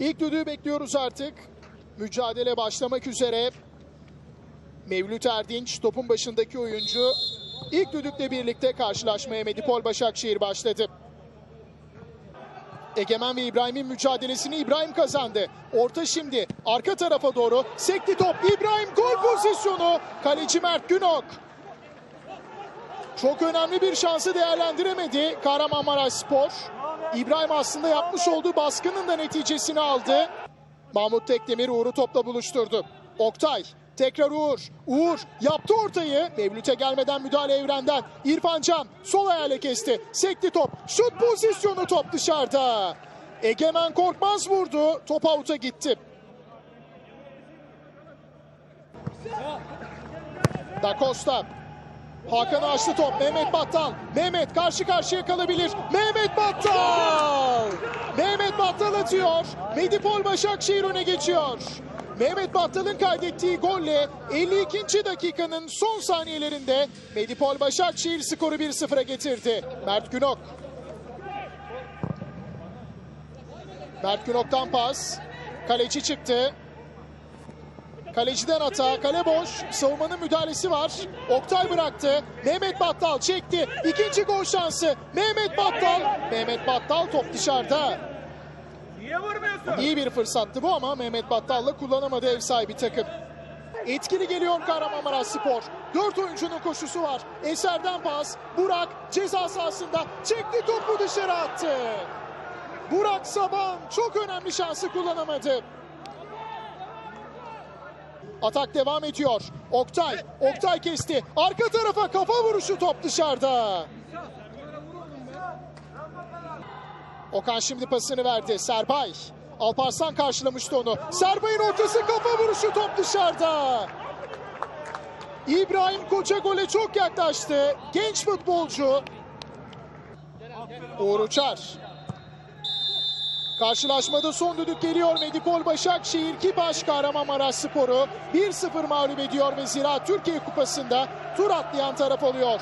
İlk düdüğü bekliyoruz artık. Mücadele başlamak üzere. Mevlüt Erdinç topun başındaki oyuncu. İlk düdükle birlikte karşılaşmaya Medipol Başakşehir başladı. Egemen ve İbrahim'in mücadelesini İbrahim kazandı. Orta şimdi arka tarafa doğru sekti top. İbrahim gol pozisyonu. Kaleci Mert Günok. Çok önemli bir şansı değerlendiremedi Kahramanmaraş Spor. İbrahim aslında yapmış olduğu baskının da neticesini aldı. Mahmut Tekdemir Uğur'u topla buluşturdu. Oktay tekrar Uğur. Uğur yaptı ortayı. Mevlüt'e gelmeden müdahale evrenden. İrfan Can sol ayağıyla kesti. Sekti top. Şut pozisyonu top dışarıda. Egemen Korkmaz vurdu. Top out'a gitti. Da Costa Hakan açtı top. Mehmet Battal. Mehmet karşı karşıya kalabilir. Mehmet Battal. Mehmet Battal atıyor. Medipol Başakşehir öne geçiyor. Mehmet Battal'ın kaydettiği golle 52. dakikanın son saniyelerinde Medipol Başakşehir skoru 1-0'a getirdi. Mert Günok. Mert Günok'tan pas. Kaleci çıktı. Kaleciden hata, kale boş. Savunmanın müdahalesi var. Oktay bıraktı. Mehmet Battal çekti. İkinci gol şansı. Mehmet Battal. Mehmet Battal top dışarıda. Niye vurmuyorsun? İyi bir fırsattı bu ama Mehmet Battal'la kullanamadı ev sahibi takım. Etkili geliyor Kahramanmaraş Spor. Dört oyuncunun koşusu var. Eser'den pas. Burak ceza sahasında çekti topu dışarı attı. Burak Saban çok önemli şansı kullanamadı. Atak devam ediyor. Oktay. Oktay kesti. Arka tarafa kafa vuruşu top dışarıda. Okan şimdi pasını verdi. Serbay. Alparslan karşılamıştı onu. Serbay'ın ortası kafa vuruşu top dışarıda. İbrahim Koça gole çok yaklaştı. Genç futbolcu. Uğur Uçar. Karşılaşmada son düdük geliyor. Medipol Başakşehir Kipaş Kahramanmaraş Sporu 1-0 mağlup ediyor ve Zira Türkiye Kupası'nda tur atlayan taraf oluyor.